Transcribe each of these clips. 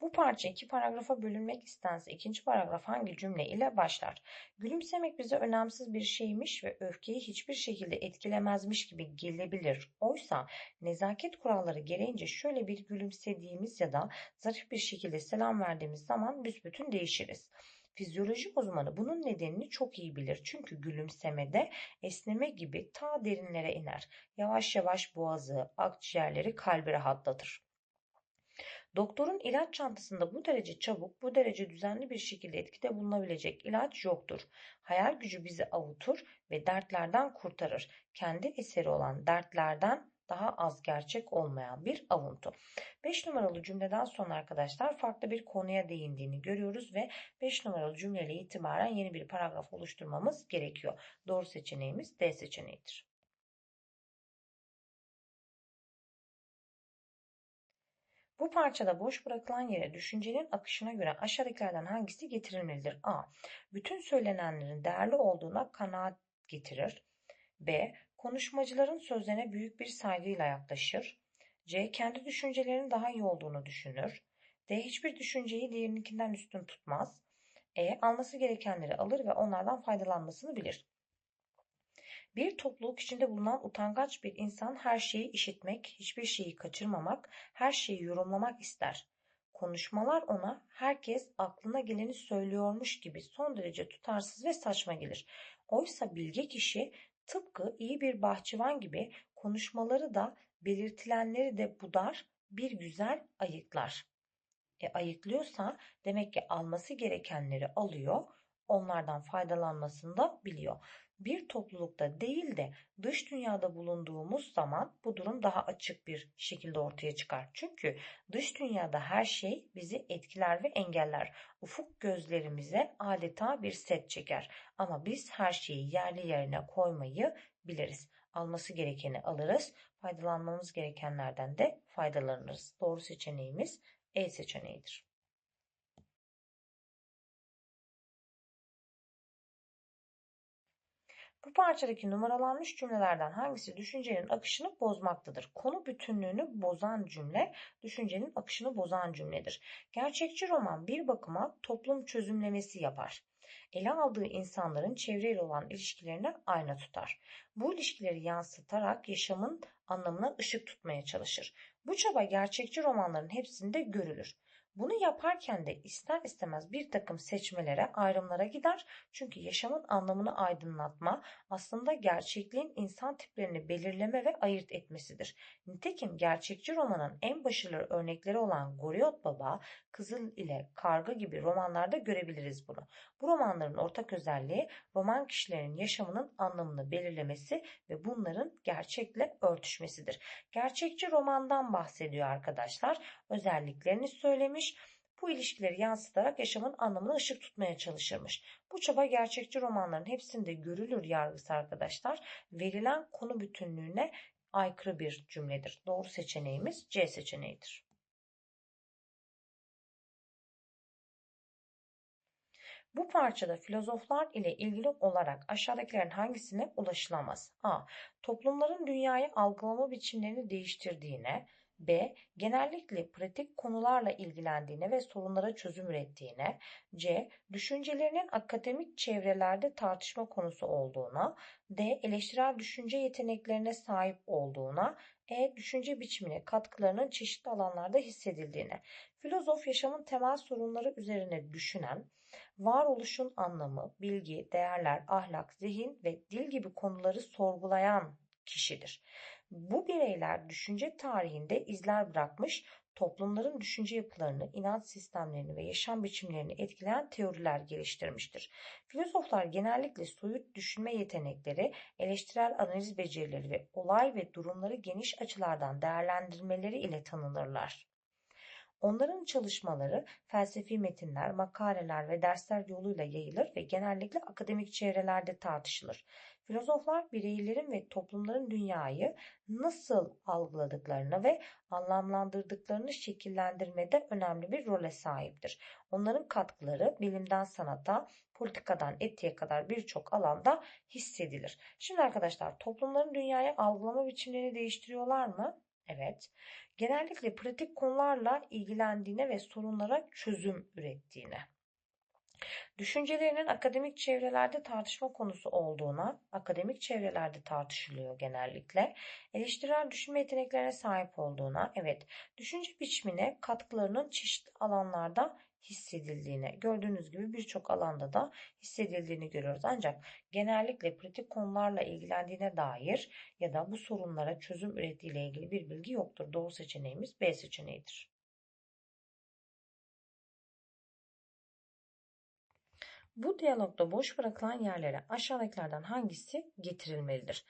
Bu parça iki paragrafa bölünmek istense ikinci paragraf hangi cümle ile başlar? Gülümsemek bize önemsiz bir şeymiş ve öfkeyi hiçbir şekilde etkilemezmiş gibi gelebilir. Oysa nezaket kuralları gereğince şöyle bir gülümsediğimiz ya da zarif bir şekilde selam verdiğimiz zaman büsbütün değişiriz. Fizyoloji uzmanı bunun nedenini çok iyi bilir. Çünkü gülümsemede esneme gibi ta derinlere iner. Yavaş yavaş boğazı, akciğerleri, kalbi rahatlatır. Doktorun ilaç çantasında bu derece çabuk, bu derece düzenli bir şekilde etkide bulunabilecek ilaç yoktur. Hayal gücü bizi avutur ve dertlerden kurtarır. Kendi eseri olan dertlerden daha az gerçek olmayan bir avuntu. 5 numaralı cümleden sonra arkadaşlar farklı bir konuya değindiğini görüyoruz ve 5 numaralı cümleyle itibaren yeni bir paragraf oluşturmamız gerekiyor. Doğru seçeneğimiz D seçeneğidir. Bu parçada boş bırakılan yere düşüncenin akışına göre aşağıdakilerden hangisi getirilmelidir? A. Bütün söylenenlerin değerli olduğuna kanaat getirir. B. Konuşmacıların sözlerine büyük bir saygıyla yaklaşır. C. Kendi düşüncelerinin daha iyi olduğunu düşünür. D. Hiçbir düşünceyi diğerininkinden üstün tutmaz. E. Alması gerekenleri alır ve onlardan faydalanmasını bilir. Bir topluluk içinde bulunan utangaç bir insan her şeyi işitmek, hiçbir şeyi kaçırmamak, her şeyi yorumlamak ister. Konuşmalar ona herkes aklına geleni söylüyormuş gibi son derece tutarsız ve saçma gelir. Oysa bilge kişi tıpkı iyi bir bahçıvan gibi konuşmaları da belirtilenleri de budar, bir güzel ayıklar. E ayıklıyorsa demek ki alması gerekenleri alıyor, onlardan faydalanmasını da biliyor bir toplulukta değil de dış dünyada bulunduğumuz zaman bu durum daha açık bir şekilde ortaya çıkar. Çünkü dış dünyada her şey bizi etkiler ve engeller. Ufuk gözlerimize adeta bir set çeker. Ama biz her şeyi yerli yerine koymayı biliriz. Alması gerekeni alırız, faydalanmamız gerekenlerden de faydalanırız. Doğru seçeneğimiz E seçeneğidir. Bu parçadaki numaralanmış cümlelerden hangisi düşüncenin akışını bozmaktadır? Konu bütünlüğünü bozan cümle, düşüncenin akışını bozan cümledir. Gerçekçi roman bir bakıma toplum çözümlemesi yapar. Ele aldığı insanların çevreyle olan ilişkilerini ayna tutar. Bu ilişkileri yansıtarak yaşamın anlamına ışık tutmaya çalışır. Bu çaba gerçekçi romanların hepsinde görülür. Bunu yaparken de ister istemez bir takım seçmelere, ayrımlara gider. Çünkü yaşamın anlamını aydınlatma aslında gerçekliğin insan tiplerini belirleme ve ayırt etmesidir. Nitekim gerçekçi romanın en başarılı örnekleri olan Goriot Baba, Kızıl ile Karga gibi romanlarda görebiliriz bunu. Bu romanların ortak özelliği roman kişilerinin yaşamının anlamını belirlemesi ve bunların gerçekle örtüşmesidir. Gerçekçi romandan bahsediyor arkadaşlar. Özelliklerini söylemiş bu ilişkileri yansıtarak yaşamın anlamına ışık tutmaya çalışırmış. Bu çaba gerçekçi romanların hepsinde görülür yargısı arkadaşlar. Verilen konu bütünlüğüne aykırı bir cümledir. Doğru seçeneğimiz C seçeneğidir. Bu parçada filozoflar ile ilgili olarak aşağıdakilerin hangisine ulaşılamaz? A. Toplumların dünyayı algılama biçimlerini değiştirdiğine, B. Genellikle pratik konularla ilgilendiğine ve sorunlara çözüm ürettiğine, C. Düşüncelerinin akademik çevrelerde tartışma konusu olduğuna, D. Eleştirel düşünce yeteneklerine sahip olduğuna, E. Düşünce biçimine katkılarının çeşitli alanlarda hissedildiğine. Filozof yaşamın temel sorunları üzerine düşünen, varoluşun anlamı, bilgi, değerler, ahlak, zihin ve dil gibi konuları sorgulayan kişidir. Bu bireyler düşünce tarihinde izler bırakmış, toplumların düşünce yapılarını, inanç sistemlerini ve yaşam biçimlerini etkileyen teoriler geliştirmiştir. Filozoflar genellikle soyut düşünme yetenekleri, eleştirel analiz becerileri ve olay ve durumları geniş açılardan değerlendirmeleri ile tanınırlar. Onların çalışmaları felsefi metinler, makaleler ve dersler yoluyla yayılır ve genellikle akademik çevrelerde tartışılır. Filozoflar bireylerin ve toplumların dünyayı nasıl algıladıklarını ve anlamlandırdıklarını şekillendirmede önemli bir role sahiptir. Onların katkıları bilimden sanata, politikadan etiğe kadar birçok alanda hissedilir. Şimdi arkadaşlar toplumların dünyayı algılama biçimlerini değiştiriyorlar mı? Evet. Genellikle pratik konularla ilgilendiğine ve sorunlara çözüm ürettiğine. Düşüncelerinin akademik çevrelerde tartışma konusu olduğuna, akademik çevrelerde tartışılıyor genellikle. Eleştirel düşünme yeteneklerine sahip olduğuna, evet, düşünce biçimine katkılarının çeşitli alanlarda hissedildiğine, gördüğünüz gibi birçok alanda da hissedildiğini görüyoruz. Ancak genellikle pratik konularla ilgilendiğine dair ya da bu sorunlara çözüm ürettiğiyle ilgili bir bilgi yoktur. Doğru seçeneğimiz B seçeneğidir. Bu diyalogda boş bırakılan yerlere aşağıdakilerden hangisi getirilmelidir?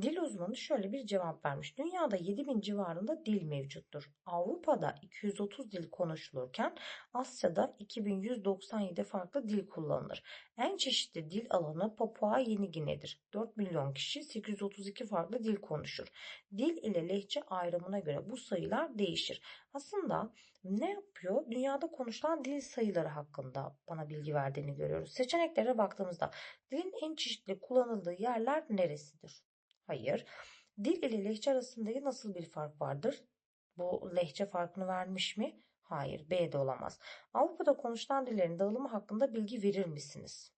Dil uzmanı şöyle bir cevap vermiş. Dünyada 7000 civarında dil mevcuttur. Avrupa'da 230 dil konuşulurken Asya'da 2197 farklı dil kullanılır. En çeşitli dil alanı Papua Yeni Gine'dir. 4 milyon kişi 832 farklı dil konuşur. Dil ile lehçe ayrımına göre bu sayılar değişir. Aslında ne yapıyor? Dünyada konuşulan dil sayıları hakkında bana bilgi verdiğini görüyoruz. Seçeneklere baktığımızda dilin en çeşitli kullanıldığı yerler neresidir? Hayır. Dil ile lehçe arasında nasıl bir fark vardır? Bu lehçe farkını vermiş mi? Hayır. B de olamaz. Avrupa'da konuşulan dillerin dağılımı hakkında bilgi verir misiniz?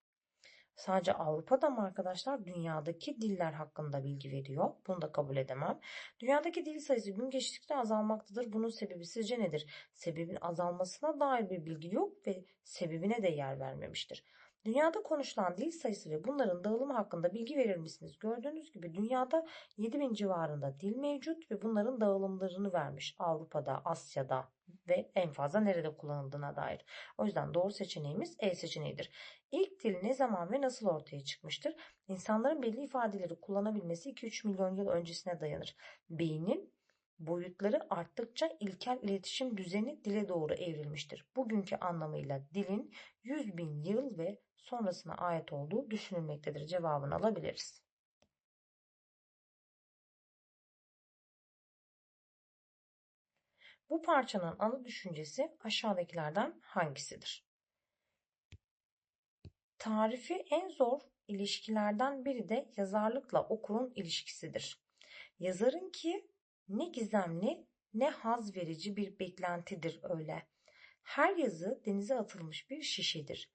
Sadece Avrupa'da mı arkadaşlar dünyadaki diller hakkında bilgi veriyor? Bunu da kabul edemem. Dünyadaki dil sayısı gün geçtikçe azalmaktadır. Bunun sebebi sizce nedir? Sebebin azalmasına dair bir bilgi yok ve sebebine de yer vermemiştir. Dünyada konuşulan dil sayısı ve bunların dağılımı hakkında bilgi verir misiniz? Gördüğünüz gibi dünyada 7000 civarında dil mevcut ve bunların dağılımlarını vermiş. Avrupa'da, Asya'da ve en fazla nerede kullanıldığına dair. O yüzden doğru seçeneğimiz E seçeneğidir. İlk dil ne zaman ve nasıl ortaya çıkmıştır? İnsanların belli ifadeleri kullanabilmesi 2-3 milyon yıl öncesine dayanır. Beynin boyutları arttıkça ilkel iletişim düzeni dile doğru evrilmiştir. Bugünkü anlamıyla dilin 100 bin yıl ve sonrasına ait olduğu düşünülmektedir cevabını alabiliriz. Bu parçanın ana düşüncesi aşağıdakilerden hangisidir? Tarifi en zor ilişkilerden biri de yazarlıkla okurun ilişkisidir. Yazarın ki ne gizemli ne haz verici bir beklentidir öyle. Her yazı denize atılmış bir şişedir.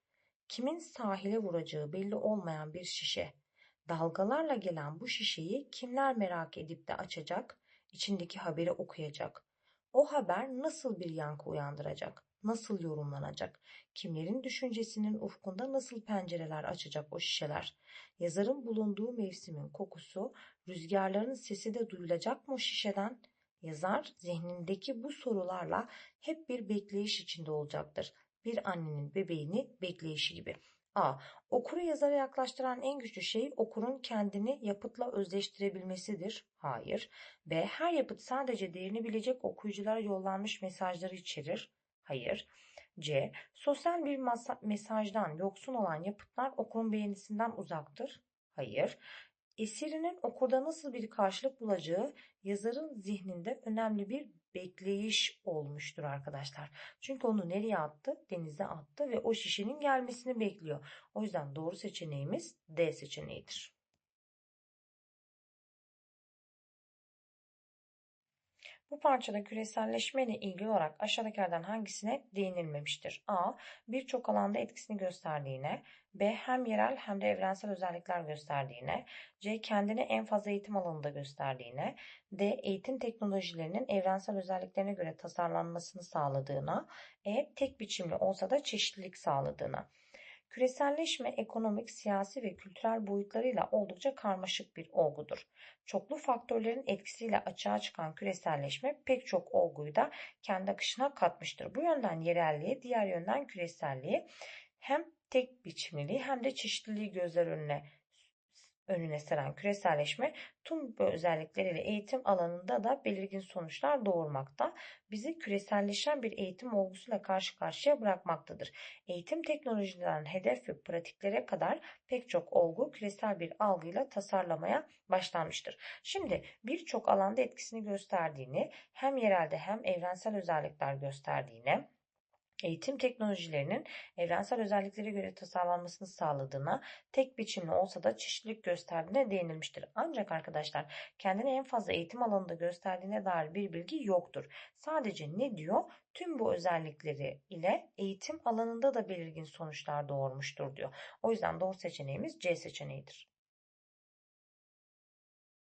Kimin sahile vuracağı belli olmayan bir şişe. Dalgalarla gelen bu şişeyi kimler merak edip de açacak, içindeki haberi okuyacak. O haber nasıl bir yankı uyandıracak, nasıl yorumlanacak, kimlerin düşüncesinin ufkunda nasıl pencereler açacak o şişeler. Yazarın bulunduğu mevsimin kokusu, rüzgarların sesi de duyulacak mı o şişeden? Yazar zihnindeki bu sorularla hep bir bekleyiş içinde olacaktır bir annenin bebeğini bekleyişi gibi. A. Okuru yazara yaklaştıran en güçlü şey okurun kendini yapıtla özleştirebilmesidir. Hayır. B. Her yapıt sadece değerini bilecek okuyuculara yollanmış mesajları içerir. Hayır. C. Sosyal bir mesajdan yoksun olan yapıtlar okurun beğenisinden uzaktır. Hayır. Eserinin okurda nasıl bir karşılık bulacağı yazarın zihninde önemli bir bekleyiş olmuştur arkadaşlar. Çünkü onu nereye attı? Denize attı ve o şişenin gelmesini bekliyor. O yüzden doğru seçeneğimiz D seçeneğidir. Bu parçada küreselleşme ile ilgili olarak aşağıdakilerden hangisine değinilmemiştir? A. Birçok alanda etkisini gösterdiğine, B. Hem yerel hem de evrensel özellikler gösterdiğine, C. Kendini en fazla eğitim alanında gösterdiğine, D. Eğitim teknolojilerinin evrensel özelliklerine göre tasarlanmasını sağladığına, E. Tek biçimli olsa da çeşitlilik sağladığına. Küreselleşme ekonomik, siyasi ve kültürel boyutlarıyla oldukça karmaşık bir olgudur. Çoklu faktörlerin etkisiyle açığa çıkan küreselleşme pek çok olguyu da kendi akışına katmıştır. Bu yönden yerelliğe, diğer yönden küreselliğe hem tek biçimliliği hem de çeşitliliği gözler önüne önüne seren küreselleşme tüm bu özellikleriyle eğitim alanında da belirgin sonuçlar doğurmakta. Bizi küreselleşen bir eğitim olgusuyla karşı karşıya bırakmaktadır. Eğitim teknolojilerinin hedef ve pratiklere kadar pek çok olgu küresel bir algıyla tasarlamaya başlanmıştır. Şimdi birçok alanda etkisini gösterdiğini hem yerelde hem evrensel özellikler gösterdiğini eğitim teknolojilerinin evrensel özelliklere göre tasarlanmasını sağladığına, tek biçimli olsa da çeşitlilik gösterdiğine değinilmiştir. Ancak arkadaşlar kendini en fazla eğitim alanında gösterdiğine dair bir bilgi yoktur. Sadece ne diyor? Tüm bu özellikleri ile eğitim alanında da belirgin sonuçlar doğurmuştur diyor. O yüzden doğru seçeneğimiz C seçeneğidir.